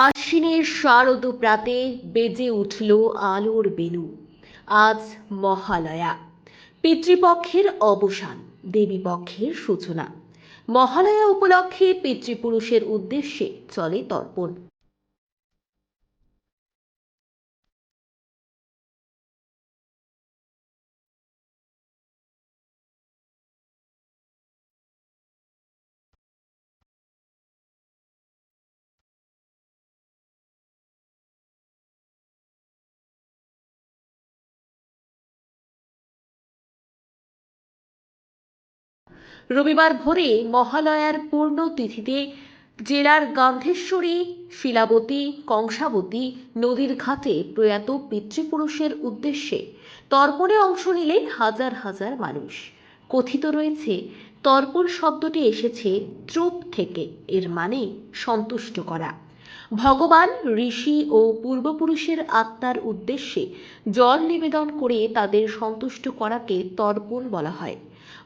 আশ্বিনের শারদ প্রাতে বেজে উঠল আলোর বেনু আজ মহালয়া। পিতৃপক্ষের অবসান, দেবীপক্ষের সূচনা। মহালয়া উপলক্ষে পিতৃপুরুষের উদ্দেশ্যে চলে তর্পণ। রবিবার ভোরে মহালয়ার পূর্ণ তিথিতে জেলার গান্ধেশ্বরী, শিলাবতী, কংসাবতী নদীর ঘাটে প্রয়াত পিতৃপুরুষের উদ্দেশ্যে তর্পণে অংশ নিলেন হাজার হাজার মানুষ। কথিত রয়েছে, তর্পণ শব্দটি এসেছে ত্রুপ থেকে, এর মানে সন্তুষ্ট করা। ভগবান, ঋষি ও পূর্বপুরুষের আত্মার উদ্দেশ্যে জল নিবেদন করে তাদের সন্তুষ্ট করাকে তর্পণ বলা হয়।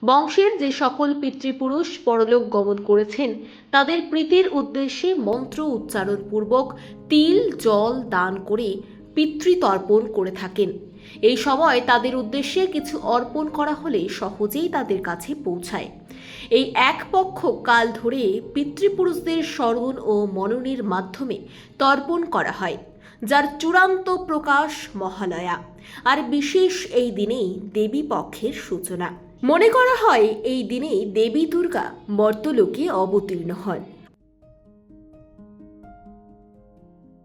বংশের যে সকল পিতৃপুরুষ পরলোক গমন করেছেন, তাদের প্রীতির উদ্দেশ্যে মন্ত্র উচ্চারণ পূর্বক তিল, জল, দান করে পিতৃতর্পণ করে থাকেন। এই সময় তাদের উদ্দেশ্যে কিছু অর্পণ করা হলে সহজেই তাদের কাছে পৌঁছায়। এই এক পক্ষ কাল ধরে পিতৃপুরুষদের স্মরণ ও মননের মাধ্যমে তর্পণ করা হয়, যার চূড়ান্ত প্রকাশ মহালয়া। আর বিশেষ এই দিনেই দেবী পক্ষের সূচনা। মনে করা হয় এই দিনেই দেবী দুর্গা মর্তলোকে অবতীর্ণ হন।